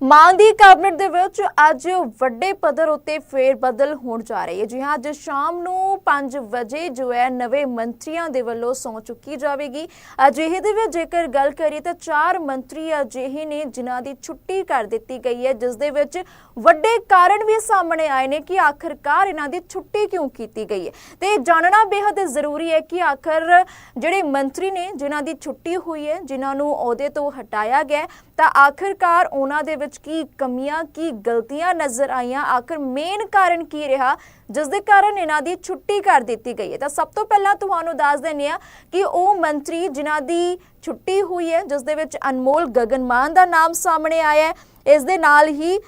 ਮਾਨ ਦੀ cabinet ਦੇ ਵਿੱਚ ਅੱਜ ਵੱਡੇ ਪੱਧਰ ਉੱਤੇ ਫੇਰ ਬਦਲ ਹੋਣ ਜਾ ਰਹੀ ਹੈ। ਜੀ ਹਾਂ, ਅੱਜ ਸ਼ਾਮ ਨੂੰ 5 ਵਜੇ ਜੋ ਹੈ, ਨਵੇਂ ਮੰਤਰੀਆਂ ਦੇ ਵੱਲੋਂ ਸੌਂ ਚੁੱਕੀ ਜਾਵੇਗੀ। ਅਜਿਹੇ ਦੇ ਵਿੱਚ ਜੇਕਰ ਗੱਲ ਕਰੀਏ ਤਾਂ ਚਾਰ ਮੰਤਰੀ ਅਜਿਹੇ ਨੇ ਜਿਨ੍ਹਾਂ ਦੀ ਛੁੱਟੀ ਕਰ ਦਿੱਤੀ ਗਈ ਹੈ, ਜਿਸ ਦੇ ਵਿੱਚ ਵੱਡੇ ਕਾਰਨ ਵੀ ਸਾਹਮਣੇ ਆਏ ਨੇ ਕਿ ਆਖਰਕਾਰ ਇਹਨਾਂ ਦੀ ਛੁੱਟੀ ਕਿਉਂ ਕੀਤੀ ਗਈ ਹੈ। ਤੇ ਜਾਣਨਾ ਬੇहद ਜ਼ਰੂਰੀ ਹੈ ਕਿ ਆਖਰ ਜਿਹੜੇ ਮੰਤਰੀ ਨੇ ਜਿਨ੍ਹਾਂ ਦੀ ਛੁੱਟੀ ਹੋਈ ਹੈ, ਜਿਨ੍ਹਾਂ ਨੂੰ ਅਹੁਦੇ ਤੋਂ ਹਟਾਇਆ ਗਿਆ ਤਾਂ ਆਖਰਕਾਰ ਉਹਨਾਂ ਦੇ ਵਿੱਚ ਕੀ ਕਮੀਆਂ, ਕੀ ਗਲਤੀਆਂ ਨਜ਼ਰ ਆਈਆਂ? ਆਖਰ ਮੇਨ ਕਾਰਨ ਕੀ ਰਿਹਾ? ਜਿਸ ਦੇ ਕਾਰਨ ਇਹਨਾਂ ਦੀ ਛੁੱਟੀ ਕਰ ਦਿੱਤੀ ਗਈ ਹੈ। ਤਾਂ ਸਭ ਤੋਂ ਪਹਿਲਾਂ ਤੁਹਾਨੂੰ ਦੱਸ ਦਿੰਦੇ ਆ ਕਿ ਉਹ ਮੰਤਰੀ ਜਿਨ੍ਹਾਂ ਦੀ ਛੁੱਟੀ ਹੋਈ ਹੈ, ਜਿਸ ਦੇ ਵਿੱਚ ਅਨਮੋਲ ਗਗਨਮਾਨ ਦਾ ਨਾਮ ਸਾਹਮਣੇ ਆਇਆ ਹੈ। ਇਸ ਦੇ ਨਾਲ ਹੀ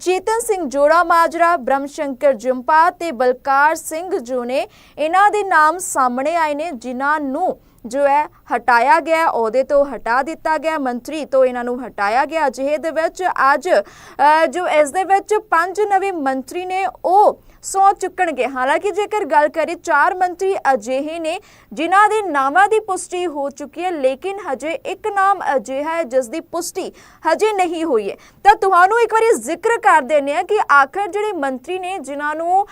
ਚੇਤਨ ਸਿੰਘ ਜੋੜਾ ਮਾਜਰਾ ਬ੍ਰਹਮ ਸ਼ੰਕਰ ਜੰਪਾ ਤੇ ਬਲਕਾਰ ਸਿੰਘ ਜੋ ਨੇ, ਇਹਨਾਂ ਦੇ ਨਾਮ ਸਾਹਮਣੇ ਆਏ ਨੇ, ਜਿਨ੍ਹਾਂ ਨੂੰ ਜੋ ਹੈ ਹਟਾਇਆ ਗਿਆ ਉਹਦੇ ਤੋਂ ਹਟਾ ਦਿੱਤਾ ਗਿਆ ਮੰਤਰੀ ਤੋਂ ਇਹਨਾਂ ਨੂੰ ਹਟਾਇਆ ਗਿਆ। ਅਜਿਹੇ ਦੇ ਵਿੱਚ ਅੱਜ ਅ, ਜੋ ਇਸ ਦੇ ਵਿੱਚ ਪੰਜ ਨਵੇਂ ਮੰਤਰੀ ਨੇ ਉਹ ਸੌ ਚੁੱਕਣਗੇ। ਹਾਲਾਂਕਿ ਜੇਕਰ ਗੱਲ ਕਰੀ ਚਾਰ ਮੰਤਰੀ ਅਜਿਹੇ ਨੇ ਜਿਨ੍ਹਾਂ ਦੇ ਨਾਮਾਂ ਦੀ ਪੁਸ਼ਟੀ ਹੋ ਚੁੱਕੀ ਹੈ, ਲੇਕਿਨ ਹਜੇ ਇੱਕ ਨਾਮ ਅਜਿਹਾ ਹੈ ਜਿਸ ਦੀ ਪੁਸ਼ਟੀ ਹਜੇ ਨਹੀਂ ਹੋਈ ਹੈ। ਤਾਂ ਤੁਹਾਨੂੰ ਇੱਕ ਵਾਰੀ ਜ਼ਿਕਰ ਕਰ ਦਿੰਦੇ ਆ ਕਿ ਆਖਰ ਜਿਹੜੇ ਮੰਤਰੀ ਨੇ ਜਿਨ੍ਹਾਂ ਨੂੰ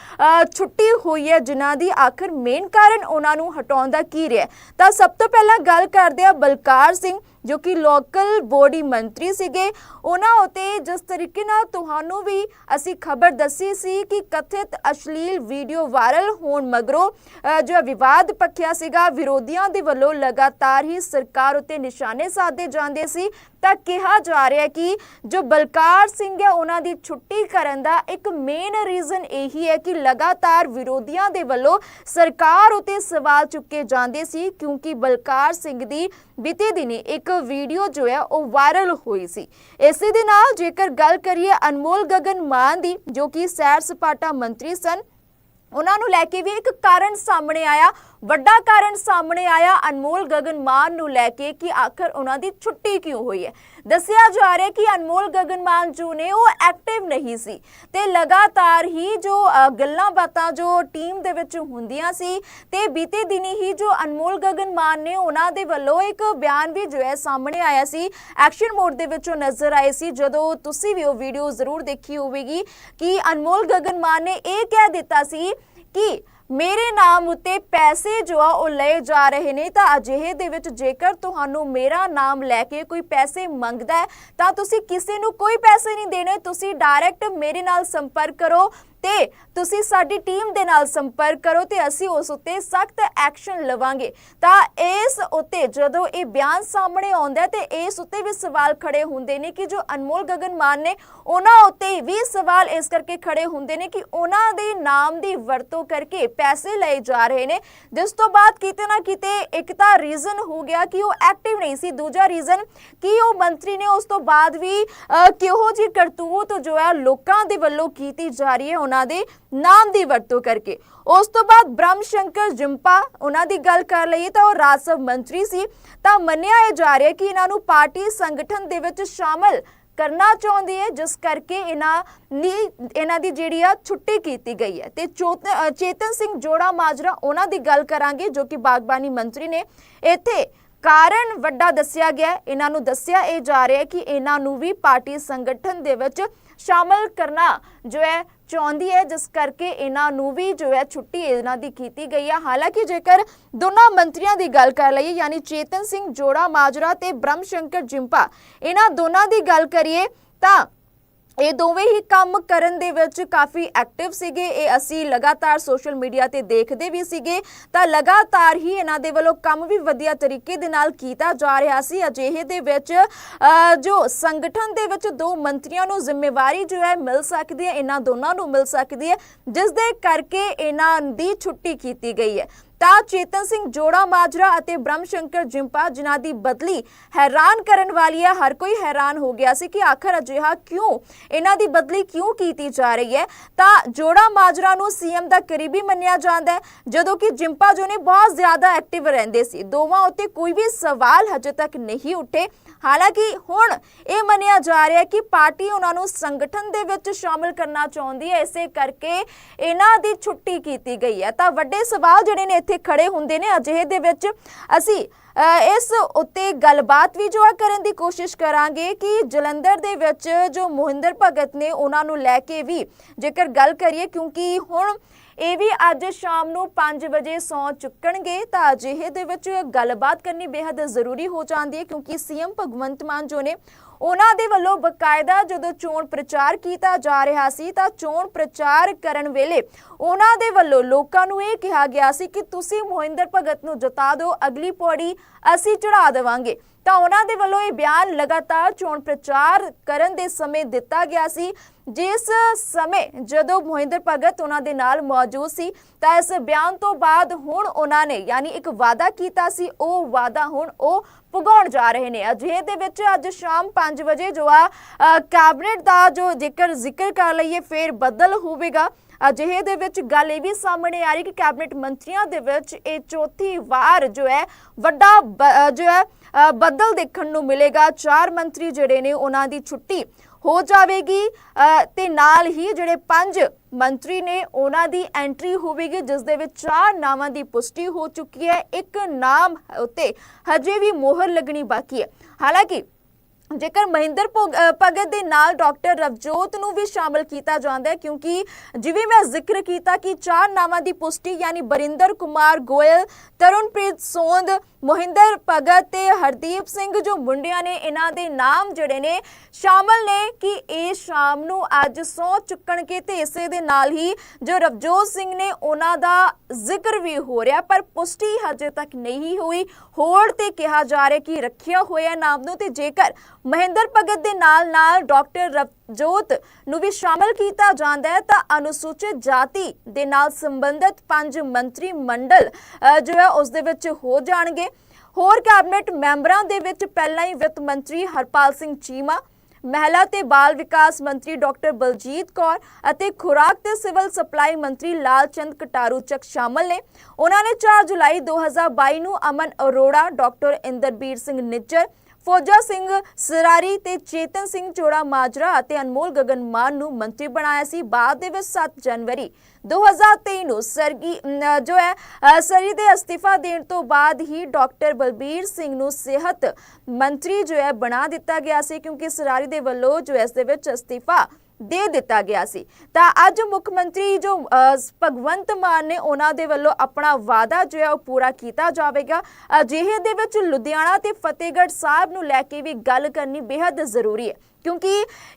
ਛੁੱਟੀ ਹੋਈ ਹੈ, ਜਿਨ੍ਹਾਂ ਦੀ ਆਖਰ ਮੇਨ ਕਾਰਨ ਉਹਨਾਂ ਨੂੰ ਹਟਾਉਣ ਦਾ ਕੀ ਰਿਹਾ ਤਾਂ ਸਭ ਤੋਂ ਪਹਿਲਾਂ ਗੱਲ ਕਰਦੇ ਆ ਬਲਕਾਰ ਸਿੰਘ ਜੋ ਕਿ ਲੋਕਲ ਬੋਡੀ ਮੰਤਰੀ ਸੀਗੇ, ਉਹਨਾਂ ਉਤੇ ਜਿਸ ਤਰੀਕੇ ਨਾਲ ਤੁਹਾਨੂੰ ਵੀ ਅਸੀਂ ਖਬਰ ਦੱਸੀ ਸੀ ਕਿ ਕਥਿਤ ਅਸ਼ਲੀਲ ਵੀਡੀਓ ਵਾਇਰਲ ਹੋਣ ਮਗਰੋਂ ਜੋ ਵਿਵਾਦ ਪੱਖਿਆ ਸੀਗਾ, ਵਿਰੋਧੀਆਂ ਦੇ ਵੱਲੋਂ ਲਗਾਤਾਰ ਹੀ ਸਰਕਾਰ ਉਤੇ ਨਿਸ਼ਾਨੇ ਸਾਧੇ ਜਾਂਦੇ ਸੀ। ਤਾਂ ਕਿਹਾ ਜਾ ਰਿਹਾ ਕਿ ਜੋ ਬਲਕਾਰ ਸਿੰਘ ਹੈ, ਉਹਨਾਂ ਦੀ ਛੁੱਟੀ ਕਰਨ ਦਾ ਇੱਕ ਮੇਨ ਰੀਜ਼ਨ ਇਹੀ ਹੈ ਕਿ ਲਗਾਤਾਰ ਵਿਰੋਧੀਆਂ ਦੇ ਵੱਲੋਂ ਸਰਕਾਰ ਉਤੇ ਸਵਾਲ ਚੁੱਕੇ ਜਾਂਦੇ ਸੀ, ਕਿਉਂਕਿ ਬਲਕਾਰ ਸਿੰਘ ਦੀ ਬੀਤੇ ਦਿਨੀ ਇੱਕ ਵੀਡੀਓ ਜੋ ਹੈ, ਉਹ ਵਾਇਰਲ ਹੋਈ ਸੀ। ਇਸੇ ਦੇ ਨਾਲ ਜੇਕਰ ਗੱਲ ਕਰੀਏ ਅਨਮੋਲ ਗਗਨ ਮਾਨ ਦੀ, ਜੋ ਕਿ ਸੈਰ ਸਪਾਟਾ ਮੰਤਰੀ ਸਨ ਉਹਨਾਂ ਨੂੰ ਲੈ ਕੇ ਵੀ ਇੱਕ ਕਾਰਨ ਸਾਹਮਣੇ ਆਇਆ, ਵੱਡਾ ਕਾਰਨ ਸਾਹਮਣੇ ਆਇਆ, ਅਨਮੋਲ ਗਗਨ ਮਾਨ ਨੂੰ ਲੈ ਕੇ ਕਿ ਆਖਰ ਉਹਨਾਂ ਦੀ ਛੁੱਟੀ ਕਿਉਂ ਹੋਈ ਹੈ? ਦੱਸਿਆ ਜਾ ਰਿਹਾ ਕਿ ਅਨਮੋਲ ਗਗਨ ਮਾਨ ਜੋ ਨੇ ਉਹ ਐਕਟਿਵ ਨਹੀਂ ਸੀ ਤੇ ਲਗਾਤਾਰ ਹੀ ਜੋ ਗੱਲਾਂ ਬਾਤਾਂ ਜੋ ਟੀਮ ਦੇ ਵਿੱਚ ਹੁੰਦੀਆਂ ਸੀ ਤੇ ਬੀਤੇ ਦਿਨੀ ਹੀ ਜੋ ਅਨਮੋਲ ਗਗਨ ਮਾਨ ਨੇ ਉਹਨਾਂ ਦੇ ਵੱਲੋਂ ਇੱਕ ਬਿਆਨ ਵੀ ਜੋ ਹੈ ਸਾਹਮਣੇ ਆਇਆ ਸੀ ਐਕਸ਼ਨ ਮੋਡ ਦੇ ਵਿੱਚੋਂ ਨਜ਼ਰ ਆਏ ਸੀ। ਜਦੋਂ ਤੁਸੀਂ ਵੀ ਉਹ ਵੀਡੀਓ ਜ਼ਰੂਰ ਦੇਖੀ ਹੋਵੇਗੀ ਕਿ ਅਨਮੋਲ ਗਗਨ ਮਾਨ ਨੇ ਇਹ ਕਹਿ ਦਿੱਤਾ ਸੀ ਕਿ ਮੇਰੇ ਨਾਮ ਉੱਤੇ ਪੈਸੇ ਜੋ ਆ ਉਹ ਲਏ ਜਾ ਰਹੇ ਨੇ, ਤਾਂ ਅਜਿਹੇ ਦੇ ਵਿੱਚ ਜੇਕਰ ਤੁਹਾਨੂੰ ਮੇਰਾ ਨਾਮ ਲੈ ਕੇ ਕੋਈ ਪੈਸੇ ਮੰਗਦਾ ਹੈ, ਤਾਂ ਤੁਸੀਂ ਕਿਸੇ ਨੂੰ ਕੋਈ ਪੈਸੇ ਨਹੀਂ ਦੇਣੇ। ਤੁਸੀਂ ਡਾਇਰੈਕਟ ਮੇਰੇ ਨਾਲ ਸੰਪਰਕ ਕਰੋ। ਤੇ ਤੁਸੀਂ ਸਾਡੀ ਟੀਮ ਦੇ ਨਾਲ ਸੰਪਰਕ ਕਰੋ ਤੇ ਅਸੀਂ ਉਸ ਉੱਤੇ ਸਖਤ ਐਕਸ਼ਨ ਲਵਾਂਗੇ। ਤਾਂ ਇਸ ਉੱਤੇ ਜਦੋਂ ਇਹ ਬਿਆਨ ਸਾਹਮਣੇ ਆਉਂਦਾ ਤੇ ਇਸ ਉੱਤੇ ਵੀ ਸਵਾਲ ਖੜੇ ਹੁੰਦੇ ਨੇ ਕਿ ਜੋ ਅਨਮੋਲ ਗਗਨ ਮਾਨ ਨੇ ਉਹਨਾਂ ਉੱਤੇ ਵੀ ਸਵਾਲ ਇਸ ਕਰਕੇ ਖੜੇ ਹੁੰਦੇ ਨੇ ਕਿ ਉਹਨਾਂ ਦੇ ਨਾਮ ਦੀ ਵਰਤੋਂ ਕਰਕੇ ਪੈਸੇ ਲਏ ਜਾ ਰਹੇ ਨੇ। ਜਿਸ ਤੋਂ ਬਾਅਦ ਕਿਤੇ ਨਾ ਕਿਤੇ ਇੱਕ ਤਾਂ ਰੀਜ਼ਨ ਹੋ ਗਿਆ ਕਿ ਉਹ ਐਕਟਿਵ ਨਹੀਂ ਸੀ। ਦੂਜਾ ਰੀਜ਼ਨ ਕਿ ਉਹ ਮੰਤਰੀ ਨੇ ਉਸ ਤੋਂ ਬਾਅਦ ਵੀ ਅਹ, ਕਿਹੋ ਜੀ ਕਰਤੂਤ ਜੋ ਹੈ ਲੋਕਾਂ ਦੇ ਵੱਲੋਂ ਕੀਤੀ ਜਾ ਰਹੀ ਹੈ ਉਹਨਾਂ ਦੇ ਨਾਮ ਦੀ ਵਰਤੋਂ ਕਰਕੇ। ਉਸ ਤੋਂ ਬਾਅਦ ਬ੍ਰਹਮ ਸ਼ੰਕਰ ਜਿੰਪਾ ਉਹਨਾਂ ਦੀ ਗੱਲ ਕਰ ਲਈਏ ਤਾਂ ਉਹ ਰਾਜ ਸਭਾ ਮੰਤਰੀ ਸੀ। ਤਾਂ ਮੰਨਿਆ ਇਹ ਜਾ ਰਿਹਾ ਕਿ ਇਹਨਾਂ ਨੂੰ ਪਾਰਟੀ ਸੰਗਠਨ ਦੇ ਵਿੱਚ ਸ਼ਾਮਲ ਕਰਨਾ ਚਾਹੁੰਦੀ ਹੈ, ਜਿਸ ਕਰਕੇ ਇਹਨਾਂ ਦੀ ਇਹਨਾਂ ਦੀ ਜਿਹੜੀ ਆ ਛੁੱਟੀ ਕੀਤੀ ਗਈ ਹੈ। ਤੇ ਚੋਤ- ਚੇਤਨ ਸਿੰਘ ਜੋੜਾ ਮਾਜਰਾ ਉਹਨਾਂ ਦੀ ਗੱਲ ਕਰਾਂਗੇ, ਜੋ ਕਿ ਬਾਗਬਾਨੀ ਮੰਤਰੀ ਨੇ। ਇੱਥੇ ਕਾਰਨ ਵੱਡਾ ਦੱਸਿਆ ਗਿਆ ਇਹਨਾਂ ਨੂੰ ਦੱਸਿਆ ਇਹ ਜਾ ਰਿਹਾ ਕਿ ਇਹਨਾਂ ਨੂੰ ਵੀ ਪਾਰਟੀ ਸੰਗਠਨ ਦੇ ਵਿੱਚ ਸ਼ਾਮਲ ਕਰਨਾ ਜੋ ਹੈ ਚਾਹੁੰਦੀ ਹੈ, ਜਿਸ ਕਰਕੇ ਇਹਨਾਂ ਨੂੰ ਵੀ ਜੋ ਹੈ ਛੁੱਟੀ ਇਹਨਾਂ ਦੀ ਕੀਤੀ ਗਈ ਹੈ ਹਾਲਾਂਕਿ ਜੇਕਰ ਦੋਨਾਂ ਮੰਤਰੀਆਂ ਦੀ ਗੱਲ ਕਰ ਲਈਏ, ਯਾਨੀ ਚੇਤਨ ਸਿੰਘ ਜੋੜਾ, ਮਾਜਰਾ ਤੇ ਬ੍ਰਹਮ ਸ਼ੰਕਰ ਜਿੰਪਾ, ਇਹਨਾਂ ਦੋਨਾਂ ਦੀ ਗੱਲ ਕਰੀਏ ਤਾਂ ਇਹ ਦੋਵੇਂ ਹੀ ਕੰਮ ਕਰਨ ਦੇ ਵਿੱਚ ਕਾਫੀ ਐਕਟਿਵ ਸੀਗੇ। ਇਹ ਅਸੀਂ ਲਗਾਤਾਰ ਸੋਸ਼ਲ ਮੀਡੀਆ ਤੇ ਦੇਖਦੇ ਵੀ ਸੀਗੇ। ਤਾਂ ਲਗਾਤਾਰ ਹੀ ਇਹਨਾਂ ਦੇ ਵੱਲੋਂ ਕੰਮ ਵੀ ਵਧੀਆ ਤਰੀਕੇ ਦੇ ਨਾਲ ਕੀਤਾ ਜਾ ਰਿਹਾ ਸੀ। ਅਜਿਹੇ ਦੇ ਵਿੱਚ ਜੋ ਸੰਗਠਨ ਦੇ ਵਿੱਚ ਦੋ ਮੰਤਰੀਆਂ ਨੂੰ ਜ਼ਿੰਮੇਵਾਰੀ ਜੋ ਹੈ ਮਿਲ ਸਕਦੀ ਹੈ, ਇਹਨਾਂ ਦੋਨਾਂ ਨੂੰ ਮਿਲ ਸਕਦੀ ਹੈ, ਜਿਸ ਦੇ ਕਰਕੇ ਇਹਨਾਂ ਦੀ ਛੁੱਟੀ ਕੀਤੀ ਗਈ ਹੈ। ਤਾਂ ਚੇਤਨ ਸਿੰਘ ਜੋੜਾ, ਮਾਜਰਾ ਅਤੇ ਬ੍ਰਹਮ ਸ਼ੰਕਰ ਜਿੰਪਾ, ਜਿਨ੍ਹਾਂ ਦੀ ਬਦਲੀ ਹੈਰਾਨ ਕਰਨ ਵਾਲੀ ਹੈ, ਹਰ ਕੋਈ ਹੈਰਾਨ ਹੋ ਗਿਆ ਸੀ ਕਿ ਆਖਰ ਅਜਿਹਾ ਕਿਉਂ, ਇਹਨਾਂ ਦੀ ਬਦਲੀ ਕਿਉਂ ਕੀਤੀ ਜਾ ਰਹੀ ਹੈ? ਤਾਂ ਜੋੜਾ, ਮਾਜਰਾ ਨੂੰ ਸੀਐਮ ਦਾ ਕਰੀਬੀ ਮੰਨਿਆ ਜਾਂਦਾ ਹੈ, ਜਦੋਂ ਕਿ ਜਿੰਪਾ ਜੋ ਨੇ ਬਹੁਤ ਜ਼ਿਆਦਾ ਐਕਟਿਵ ਰਹਿੰਦੇ ਸੀ। ਦੋਵਾਂ ਉੱਤੇ ਕੋਈ ਵੀ ਸਵਾਲ ਹਜੇ ਤੱਕ ਨਹੀਂ ਉੱਠੇ। ਹਾਲਾਂਕਿ ਹੁਣ ਇਹ ਮੰਨਿਆ ਜਾ ਰਿਹਾ ਹੈ ਕਿ ਪਾਰਟੀ ਉਹਨਾਂ ਨੂੰ ਸੰਗਠਨ ਦੇ ਵਿੱਚ ਸ਼ਾਮਲ ਕਰਨਾ ਚਾਹੁੰਦੀ ਹੈ, ਇਸੇ ਕਰਕੇ ਇਹਨਾਂ ਦੀ ਛੁੱਟੀ ਕੀਤੀ ਗਈ ਹੈ। ਤਾਂ ਵੱਡੇ ਸਵਾਲ ਜਿਹੜੇ ਨੇ ਇੱਥੇ ਖੜੇ ਹੁੰਦੇ ਨੇ, ਅਜਿਹੇ ਦੇ ਵਿੱਚ ਅਸੀਂ ਇਸ ਉੱਤੇ ਗੱਲਬਾਤ ਵੀ ਜੋ ਆ ਕਰਨ ਦੀ ਕੋਸ਼ਿਸ਼ ਕਰਾਂਗੇ ਕਿ ਜਲੰਧਰ ਦੇ ਵਿੱਚ ਜੋ ਮੋਹਿੰਦਰ ਭਗਤ ਨੇ ਉਹਨਾਂ ਨੂੰ ਲੈ ਕੇ ਵੀ ਜੇਕਰ ਗੱਲ ਕਰੀਏ, ਕਿਉਂਕਿ ਹੁਣ ਇਹ ਵੀ ਅੱਜ ਸ਼ਾਮ ਨੂੰ 5 ਵਜੇ ਸੌ ਚੁੱਕਣਗੇ, ਤਾਂ ਅਜਿਹੇ ਦੇ ਵਿੱਚ ਗੱਲਬਾਤ ਕਰਨੀ ਬੇहद ਜ਼ਰੂਰੀ ਹੋ ਜਾਂਦੀ ਹੈ, ਕਿਉਂਕਿ ਸੀਐਮ ਭਗਵੰਤ ਮਾਨ ਜੋ ਨੇ ਉਹਨਾਂ ਦੇ ਵੱਲੋਂ ਬਕਾਇਦਾ ਜਦੋਂ ਚੋਣ ਪ੍ਰਚਾਰ ਕੀਤਾ ਜਾ ਰਿਹਾ ਸੀ ਤਾਂ ਚੋਣ ਪ੍ਰਚਾਰ ਕਰਨ ਵੇਲੇ ਉਹਨਾਂ ਦੇ ਵੱਲੋਂ ਲੋਕਾਂ ਨੂੰ ਇਹ ਕਿਹਾ ਗਿਆ ਸੀ ਕਿ ਤੁਸੀਂ ਮੋਹਿੰਦਰ ਭਗਤ ਨੂੰ ਜਿਤਾ ਦਿਓ, ਅਗਲੀ ਪੌੜੀ ਅਸੀਂ ਚੜਾ ਦੇਵਾਂਗੇ। ਤਾਂ ਉਹਨਾਂ ਦੇ ਵੱਲੋਂ ਇਹ ਬਿਆਨ ਲਗਾਤਾਰ ਚੋਣ ਪ੍ਰਚਾਰ ਕਰਨ ਦੇ ਸਮੇਂ ਦਿੱਤਾ ਗਿਆ ਸੀ। ਜਿਸ ਸਮੇਂ ਜਦੋਂ ਮੋਹਿੰਦਰ ਭਗਤ ਉਹਨਾਂ ਦੇ ਨਾਲ ਮੌਜੂਦ ਸੀ, ਤਾਂ ਇਸ ਬਿਆਨ ਤੋਂ ਬਾਅਦ ਹੁਣ ਉਹਨਾਂ ਨੇ ਯਾਨੀ ਇੱਕ ਵਾਅਦਾ ਕੀਤਾ ਸੀ, ਉਹ ਵਾਅਦਾ ਹੁਣ ਉਹ ਪੁਗਾਉਣ ਜਾ ਰਹੇ ਨੇ। ਅਜਿਹੇ ਦੇ ਵਿੱਚ ਅੱਜ ਸ਼ਾਮ 5 ਵਜੇ ਜੋ ਆ ਕੈਬਨਿਟ ਦਾ ਜੋ ਜੇਕਰ ਜ਼ਿਕਰ ਕਰ ਲਈਏ, ਫੇਰ ਬਦਲ ਹੋਵੇਗਾ। ਅਜਿਹੇ ਦੇ ਵਿੱਚ ਗੱਲ ਇਹ ਵੀ ਸਾਹਮਣੇ ਆ ਰਹੀ ਕਿ ਕੈਬਨਿਟ ਮੰਤਰੀਆਂ ਦੇ ਵਿੱਚ ਇਹ ਚੌਥੀ ਵਾਰ ਜੋ ਹੈ ਵੱਡਾ ਜੋ ਹੈ ਬਦਲ ਦੇਖਣ ਨੂੰ ਮਿਲੇਗਾ। ਚਾਰ ਮੰਤਰੀ ਜਿਹੜੇ ਨੇ ਉਹਨਾਂ ਦੀ ਛੁੱਟੀ ਹੋ ਜਾਵੇਗੀ। ਅ, ਤੇ ਨਾਲ ਹੀ ਜਿਹੜੇ ਪੰਜ ਮੰਤਰੀ ਨੇ ਉਹਨਾਂ ਦੀ ਐਂਟਰੀ ਹੋਵੇਗੀ ਜਿਸ ਦੇ ਵਿੱਚ ਚਾਰ ਨਾਵਾਂ ਦੀ ਪੁਸ਼ਟੀ ਹੋ ਚੁੱਕੀ ਹੈ। ਇੱਕ ਨਾਮ ਉੱਤੇ ਹਜੇ ਵੀ ਮੋਹਰ ਲੱਗਣੀ ਬਾਕੀ ਹੈ। ਹਾਲਾਂਕਿ ਜੇਕਰ ਮਹਿੰਦਰ ਭੋਗ- ਭਗਤ ਦੇ ਨਾਲ ਡਾਕਟਰ ਰਵਜੋਤ ਨੂੰ ਵੀ ਸ਼ਾਮਲ ਕੀਤਾ ਜਾਂਦਾ ਹੈ, ਕਿਉਂਕਿ ਜਿਵੇਂ ਮੈਂ ਜ਼ਿਕਰ ਕੀਤਾ ਕਿ ਚਾਰ ਨਾਵਾਂ ਦੀ ਪੁਸ਼ਟੀ ਯਾਨੀ ਬਰਿੰਦਰ ਕੁਮਾਰ ਗੋਇਲ, ਤਰਨਪ੍ਰੀਤ ਸੋਂਦ, ਮੋਹਿੰਦਰ ਭਗਤ ਤੇ ਹਰਦੀਪ ਸਿੰਘ ਜੋ ਮੁੰਡਿਆਂ ਨੇ ਇਹਨਾਂ ਦੇ ਨਾਮ ਜਿਹੜੇ ਨੇ ਸ਼ਾਮਲ ਨੇ ਕਿ ਇਹ ਸ਼ਾਮ ਨੂੰ ਅੱਜ ਸੌ ਚੁੱਕਣਗੇ ਤੇ ਇਸੇ ਦੇ ਨਾਲ ਹੀ ਜੋ ਰਵਜੋਤ ਸਿੰਘ ਨੇ ਉਹਨਾਂ ਦਾ ਜ਼ਿਕਰ ਵੀ ਹੋ ਰਿਹਾ, ਪਰ ਪੁਸ਼ਟੀ ਹਜੇ ਤੱਕ ਨਹੀਂ ਹੋਈ। ਹੋਰ ਤੇ ਕਿਹਾ ਜਾ ਰਿਹਾ ਕਿ ਰੱਖਿਆ ਹੋਇਆ ਨਾਮ ਨੂੰ ਤੇ ਜੇਕਰ ਮਹਿੰਦਰ ਭਗਤ ਦੇ ਨਾਲ ਨਾਲ ਡਾਕਟਰ ਰਵਜੋਤ ਨੂੰ ਵੀ ਸ਼ਾਮਲ ਕੀਤਾ ਜਾਂਦਾ ਹੈ। ਤਾਂ ਅਨੁਸੂਚਿਤ ਜਾਤੀ ਦੇ ਨਾਲ ਸੰਬੰਧਿਤ ਪੰਜ ਮੰਤਰੀ ਮੰਡਲ ਜੋ ਹੈ, ਉਸ ਦੇ ਵਿੱਚ ਹੋ ਜਾਣਗੇ। ਹੋਰ ਕੈਬਨਿਟ ਮੈਂਬਰਾਂ ਦੇ ਵਿੱਚ ਪਹਿਲਾਂ ਹੀ ਵਿੱਤ ਮੰਤਰੀ ਹਰਪਾਲ ਸਿੰਘ ਚੀਮਾ, ਮਹਿਲਾ ਤੇ ਬਾਲ ਵਿਕਾਸ ਮੰਤਰੀ ਡਾਕਟਰ ਬਲਜੀਤ ਕੌਰ ਅਤੇ ਖੁਰਾਕ ਤੇ ਸਿਵਲ ਸਪਲਾਈ ਮੰਤਰੀ ਲਾਲਚੰਦ ਕਟਾਰੂ ਚੱਕ ਸ਼ਾਮਲ ਨੇ। ਉਹਨਾਂ ਨੇ 4 ਜੁਲਾਈ 2022 ਨੂੰ ਅਮਨ ਅਰੋੜਾ, ਡਾਕਟਰ ਇੰਦਰਬੀਰ ਸਿੰਘ ਨਿੱਜਰ ਫੌਜਾ ਸਿੰਘ ਸਰਾਰੀ ਤੇ ਚੇਤਨ ਸਿੰਘ ਚੋੜਾ ਮਾਜਰਾ ਅਤੇ ਅਨਮੋਲ ਗਗਨ ਮਾਨ ਨੂੰ ਮੰਤਰੀ ਬਣਾਇਆ ਸੀ। ਬਾਅਦ ਦੇ ਵਿੱਚ 7 ਜਨਵਰੀ 2023 ਨੂੰ ਸਰਗੀ ਜੋ ਹੈ ਸਰੀ ਦੇ ਅਸਤੀਫਾ ਦੇਣ ਤੋਂ ਬਾਅਦ ਹੀ ਡਾਕਟਰ ਬਲਬੀਰ ਸਿੰਘ ਨੂੰ ਸਿਹਤ ਮੰਤਰੀ ਜੋ ਹੈ ਬਣਾ ਦਿੱਤਾ ਗਿਆ ਸੀ ਕਿਉਂਕਿ ਸਰਾਰੀ ਦੇ ਵੱਲੋਂ ਜੋ ਇਸ ਦੇ ਵਿੱਚ ਅਸਤੀਫਾ ਦੇ ਦਿੱਤਾ ਗਿਆ ਸੀ। ਤਾਂ ਅੱਜ ਮੁੱਖ ਮੰਤਰੀ ਜੋ ਭਗਵੰਤ ਮਾਨ ਨੇ ਉਹਨਾਂ ਦੇ ਵੱਲੋਂ ਆਪਣਾ ਵਾਅਦਾ ਜੋ ਹੈ ਉਹ ਪੂਰਾ ਕੀਤਾ ਜਾਵੇਗਾ। ਅਜਿਹੇ ਦੇ ਵਿੱਚ ਲੁਧਿਆਣਾ ਤੇ ਫਤਿਹਗੜ੍ਹ ਸਾਹਿਬ ਨੂੰ ਲੈ ਕੇ ਵੀ ਗੱਲ ਕਰਨੀ ਬੇहद ਜ਼ਰੂਰੀ ਹੈ। ਕਿਉਂਕਿ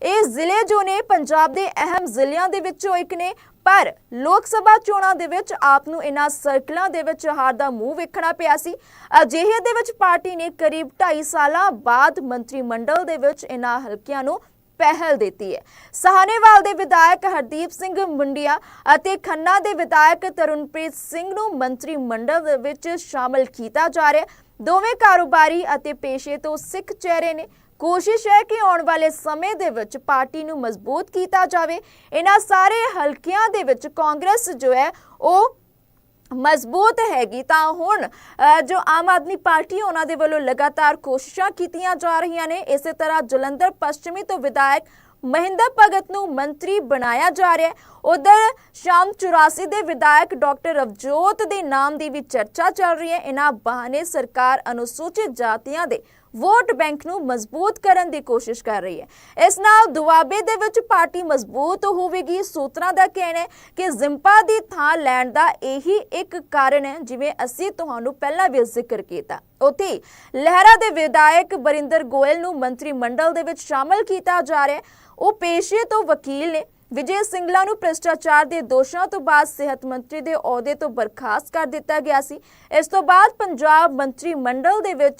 ਇਹ ਜ਼ਿਲ੍ਹੇ ਜੋ ਨੇ, ਪੰਜਾਬ ਦੇ ਅਹਿਮ ਜ਼ਿਲ੍ਹਿਆਂ ਦੇ ਵਿੱਚੋਂ ਇੱਕ ਨੇ। ਪਰ ਲੋਕ ਸਭਾ ਚੋਣਾਂ ਦੇ ਵਿੱਚ ਆਪ ਨੂੰ ਇਹਨਾਂ ਸਰਕਲਾਂ ਦੇ ਵਿੱਚ ਹਾਰ ਦਾ ਮੂੰਹ ਵੇਖਣਾ ਪਿਆ ਸੀ। ਅਜਿਹੇ ਦੇ ਵਿੱਚ ਪਾਰਟੀ ਨੇ ਕਰੀਬ 2.5 ਸਾਲਾਂ ਬਾਅਦ ਮੰਤਰੀ ਮੰਡਲ ਦੇ ਵਿੱਚ ਇਹਨਾਂ ਹਲਕਿਆਂ ਨੂੰ ਪਹਿਲ ਦਿੱਤੀ ਹੈ। ਸਹਾਨੇਵਾਲ ਦੇ ਵਿਧਾਇਕ ਹਰਦੀਪ ਸਿੰਘ ਮੁੰਡਿਆ ਅਤੇ ਖੰਨਾ ਦੇ ਵਿਧਾਇਕ ਤਰੁਣਪ੍ਰੀਤ ਸਿੰਘ ਨੂੰ ਮੰਤਰੀ ਮੰਡਲ ਦੇ ਵਿੱਚ ਸ਼ਾਮਲ ਕੀਤਾ ਜਾ ਰਿਹਾ ਹੈ। ਦੋਵੇਂ ਕਾਰੋਬਾਰੀ ਅਤੇ ਪੇਸ਼ੇ ਤੋਂ ਸਿੱਖ ਚਿਹਰੇ ਨੇ। ਕੋਸ਼ਿਸ਼ ਹੈ ਕਿ ਆਉਣ ਵਾਲੇ ਸਮੇਂ ਦੇ ਵਿੱਚ ਪਾਰਟੀ ਨੂੰ ਮਜ਼ਬੂਤ ਕੀਤਾ ਜਾਵੇ। ਇਹਨਾਂ ਸਾਰੇ ਹਲਕਿਆਂ ਦੇ ਵਿੱਚ ਕਾਂਗਰਸ ਜੋ ਹੈ, ਉਹ ਮਜ਼ਬੂਤ ਹੈਗੀ ਤਾਂ ਹੁਣ ਜੋ ਆਮ ਆਦਮੀ ਪਾਰਟੀ ਉਹਨਾਂ ਦੇ ਵੱਲੋਂ ਲਗਾਤਾਰ ਕੋਸ਼ਿਸ਼ਾਂ ਕੀਤੀਆਂ ਜਾ ਰਹੀਆਂ ਨੇ। ਇਸੇ ਤਰ੍ਹਾਂ ਜਲੰਧਰ ਪੱਛਮੀ ਤੋਂ ਵਿਧਾਇਕ ਮਹਿੰਦਰ ਭਗਤ ਨੂੰ ਮੰਤਰੀ ਬਣਾਇਆ ਜਾ ਰਿਹਾ ਹੈ। ਉਧਰ ਸ਼ਾਮ 84 ਦੇ ਵਿਧਾਇਕ ਡਾਕਟਰ ਰਵਜੋਤ ਦੇ ਨਾਮ ਦੀ ਵੀ ਚਰਚਾ ਚੱਲ ਰਹੀ ਹੈ। ਇਹਨਾਂ ਬਹਾਨੇ ਸਰਕਾਰ ਅਨੁਸੂਚਿਤ ਜਾਤੀਆਂ ਦੇ ਵੋਟ ਬੈਂਕ ਨੂੰ ਮਜ਼ਬੂਤ ਕਰਨ ਦੀ ਕੋਸ਼ਿਸ਼ ਕਰ ਰਹੀ ਹੈ। ਇਸ ਨਾਲ ਦੁਆਬੇ ਦੇ ਵਿੱਚ ਪਾਰਟੀ ਮਜ਼ਬੂਤ ਹੋਵੇਗੀ, ਸੂਤਰਾਂ ਦਾ ਕਹਿਣਾ ਹੈ ਕਿ ਜ਼ਿੰਪਾ ਦੀ ਥਾਂ ਲੈਣ ਦਾ ਇਹੀ ਇੱਕ ਕਾਰਨ ਹੈ, ਜਿਵੇਂ ਅਸੀਂ ਤੁਹਾਨੂੰ ਪਹਿਲਾਂ ਵੀ ਜ਼ਿਕਰ ਕੀਤਾ। ਉੱਥੇ ਹੀ ਲਹਿਰਾ ਦੇ ਵਿਧਾਇਕ ਬਰਿੰਦਰ ਗੋਇਲ ਨੂੰ ਮੰਤਰੀ ਮੰਡਲ ਦੇ ਵਿੱਚ ਸ਼ਾਮਲ ਕੀਤਾ ਜਾ ਰਿਹਾ ਉਹ ਪੇਸ਼ੇ ਤੋਂ ਵਕੀਲ ਨੇ। ਵਿਜੇ ਸਿੰਗਲਾ ਨੂੰ ਭ੍ਰਿਸ਼ਟਾਚਾਰ ਦੇ ਦੋਸ਼ਾਂ ਤੋਂ ਬਾਅਦ ਸਿਹਤ ਮੰਤਰੀ ਦੇ ਅਹੁਦੇ ਤੋਂ ਬਰਖਾਸਤ ਕਰ ਦਿੱਤਾ ਗਿਆ ਸੀ। ਇਸ ਤੋਂ ਬਾਅਦ ਪੰਜਾਬ ਮੰਤਰੀ ਮੰਡਲ ਦੇ ਵਿੱਚ